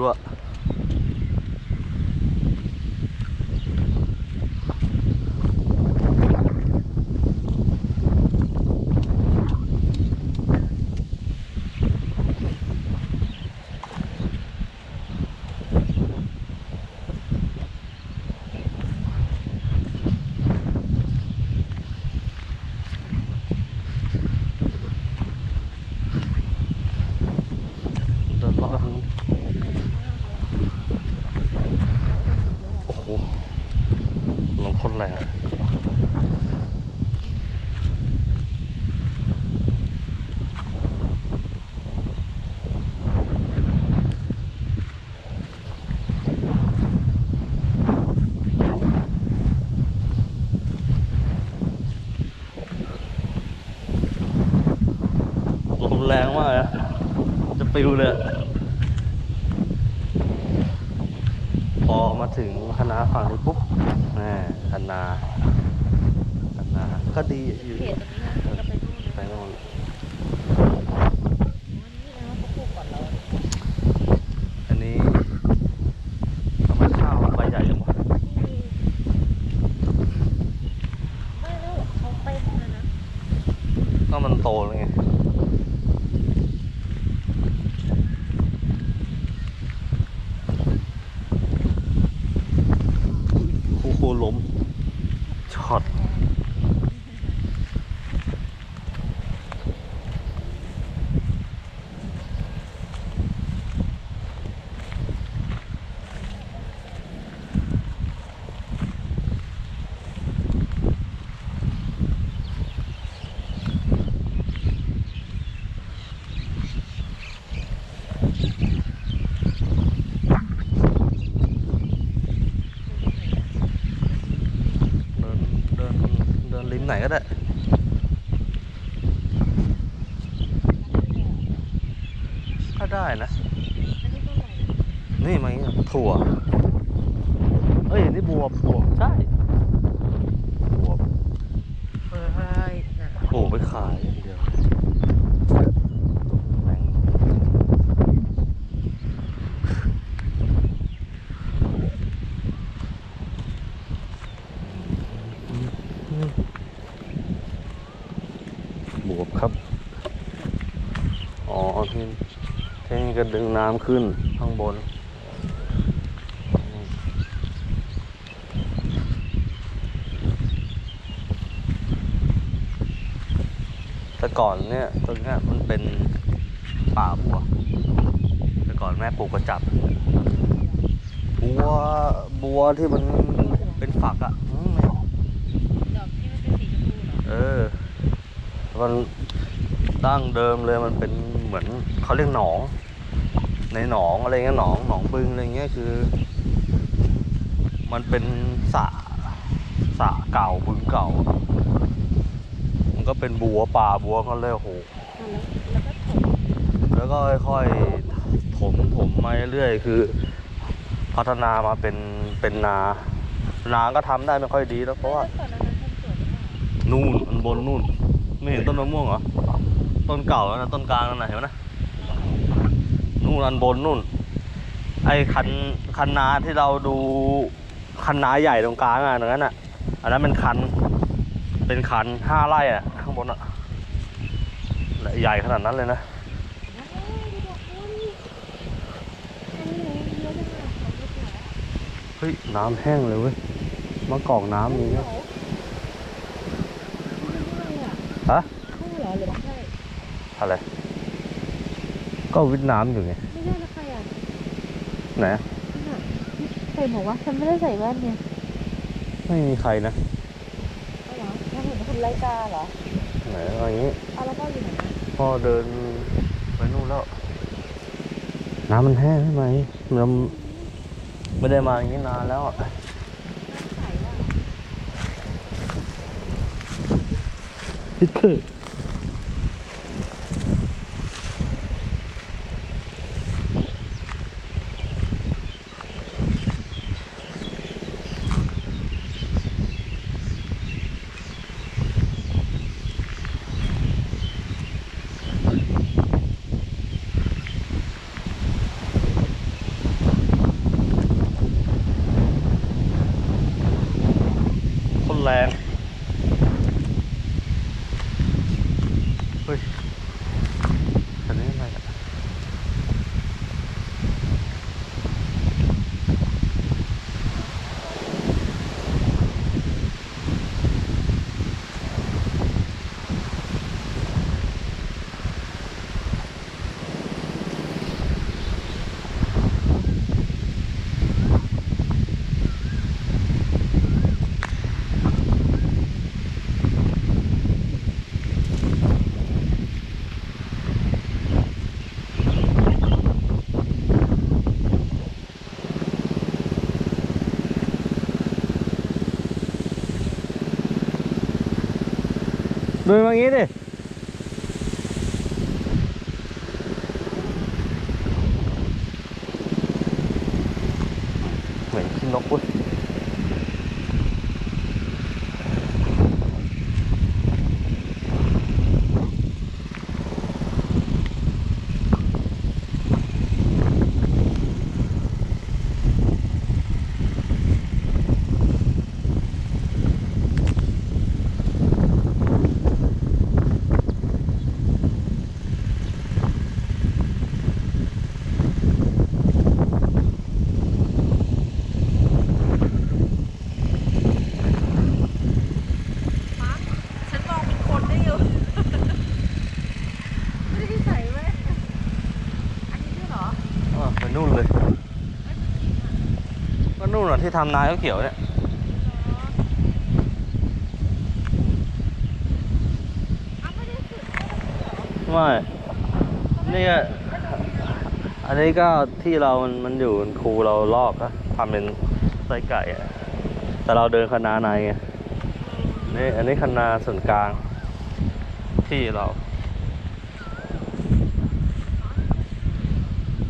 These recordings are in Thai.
รั่วเดินรอบทางนู้นโอ้โห ลมโคนแรงลมแรงมากอะจะปิวเลย อะพอมาถึงคณะฝั่งนี้ปุ๊บแหมคณะคณะก็ดีอยู่เขตตรงนี้นะก็ไปนู่นนะ ไปโน่น วันนี้นะเขาปลูกก่อนเรา อันนี้ทำไมข้าวใบใหญ่จังวะ ไม่แล้วเขาเต็มเลยนะ ก็มันโตแล้วไงครูครู ล้มช็อตเดินเดินเดินริม ไหนก็ได้ก็ได้นะอันนี้ต้นอะไรนี่มันอย่างงี้ถั่ว เอ้ย นี่บวบบวบใช่บวบเฮ้ยน่ะปลูกไปขายอย่างเดียวแม่งบวบครับ อ๋อที่ที่นี่ ก็ดึงน้ำขึ้นข้างบน แต่ก่อนเนี่ยตรงนี้มันเป็นป่าบัว แต่ก่อนแม่ปลูกกระจับ บัวบัวที่มันเป็นฝักอะ่ะดอกที่มันเป็นสีชมพูเหรอเออ มันดั้งเดิมเลยมันเป็นเหมือนเขาเรียกหนอง ในหนองอะไรเงี้ยหนองหนองบึงอะไรเงี้ยคือ มันเป็นสระสระเก่าบึงเก่า มันก็เป็นบัวป่าบัวก็เลยโอ้โหแล้วก็ค่อยๆถมถมมาเรื่อยๆคือ พัฒนามาเป็นเป็นนา นาก็ทำได้ไม่ค่อยดีแล้วเพราะว่านู่นอันบนนู่น ไม่เห็นต้นมะม่วงเหรอ ต้นเก่าแล้วนะต้นกลางนั่นนะเห็นไหมนะ นู่นอันบนนู่น ไอ้คันคันนาที่เราดูคันนาใหญ่ตรงกลางอะตรงนั้นอะ อันนั้นเป็นคัน เป็นคันห้าไร่อะ ข้างบนอะ ใหญ่ขนาดนั้นเลยนะเฮ้ย น้ำแห้งเลยเว้ยมะกอกน้ำมีเนี่ยฮะใช่เหรอหรือไม่ใช่อะไร ก็วิทย์น้ำอยู่ไงไม่ใช่นะใครอะไหนนั่นน่ะใส่หมวกวะฉันไม่ได้ใส่แว่นเนี่ยไม่มีใครนะเอาเหรอฉันเห็นคุณไลกาเหรอไหนเอาอย่างนี้เอาแล้วก็อยู่ไหนนะพ่อเดินไปนู่นแล้ว น้ำมันแห้งใช่ไหมมันไม่ได้มาอย่างนี้นานแล้วอะน้ำใสว่ะพิดเถอะ ฮ้ ดูมางี้ดิเหมือนขี้นกเว้ย มาฉันมองเป็นคนได้อยู่ ไม่ได้ใส่แว่นอันนี้ด้วยเหรอ อะไปนู่นเลย นู่นอะที่ทำนาเขียวๆเนี่ยไม่เนี่ก็อันนี้ก็ที่เรามันมันอยู่ครูเราลอกก็ทำเป็นไส้ไก่อะแต่เราเดินคณะในไงนี่อันนี้คณะส่วนกลาง ที่เรา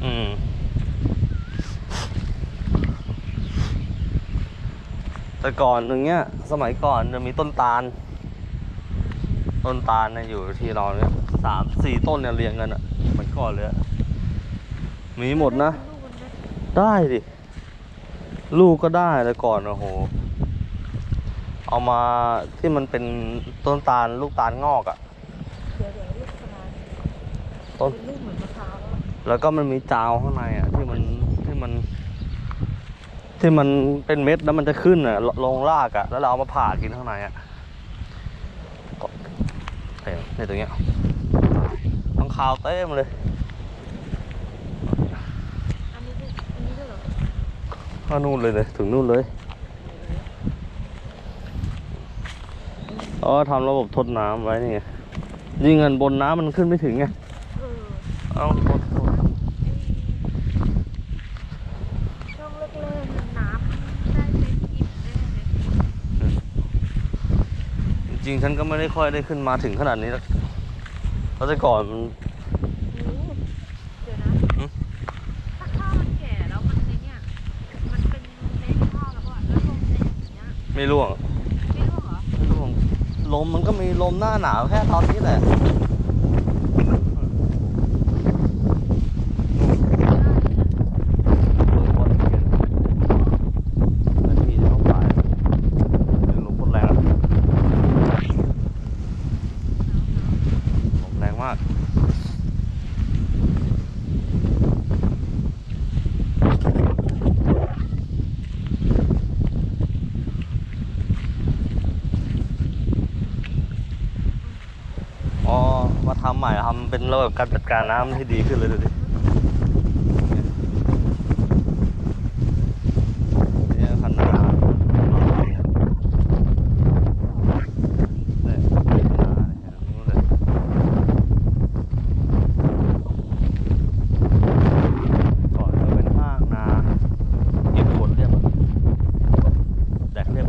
อืม แต่ก่อนอย่างเงี้ย สมัยก่อนจะมีต้นตาล ต้นตาลเนี่ยอยู่ที่เราเนี่ยสามสี่ต้นเนี่ยเรียงกันอะเหมือนก่อนเลยอะมีหมดนะลูกมันไหมได้ดิ ลูกก็ได้แต่ก่อนโอ้โห เอามาที่มันเป็นต้นตาลลูกตาลงอกอะ่ะเดี๋ยวเดี๋ยวลูกขนาดต้นเป็นลูกเหมือนมะพร้าวอะแล้วก็มันมีจาวข้างในอะ่ะที่มันที่มัน ที่มันเป็นเม็ดแล้วมันจะขึ้นอะลงรากอะ แล้วเราเอามาผ่ากินข้างในอะก็เฮ้ยในตรงเนี้ยต้องขาวเต็มเลยอันนี้ด้วยอันนี้ด้วยเหรอก็นู่นเลยเลยถึงนู่นเลยอ๋อทำระบบทดน้ำไว้นี่ไงยิงเงินบนน้ำมันขึ้นไม่ถึงไงเออเอาทดทด ช่วงแรกๆมันน้ำได้เป็นอิ่มได้เลย จ ริงๆฉันก็ไม่ได้ค่อยได้ขึ้นมาถึงขนาดนี้แล้วเพราะแต่ก่อนมันโอ้เดี๋ยวนะหึถ้าข้าวมันแก่แล้วมันในเนี่ยมันเป็นเม็ดข้าวแล้วก็แล้วลงในอย่างเงี้ยไม่ร่วงไม่รู้เหรอไม่ร่วงลมมันก็มีลมหน้าหนาวแค่ตอนนี้แหละเปิดวันเย็นนาทีเท่าไหร่เดี๋ยวลมพ่นแรงอะลมแรงมาก อ๋อ มาทำใหม่ทำเป็นระบบการจัดการน้ำที่ดีขึ้นเลยดูดิเนี่ยคันนาเนี่ยคันนาเนี่ยนู่นเลยก่อนก็เป็นห้างนาเก็บขนเรียบอะแดกเรียบ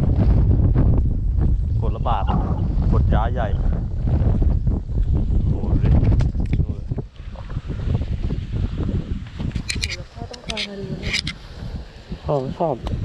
ขนละบาทขนย้ายใหญ่ โอ้โหดูดิดูเลย โอ้แ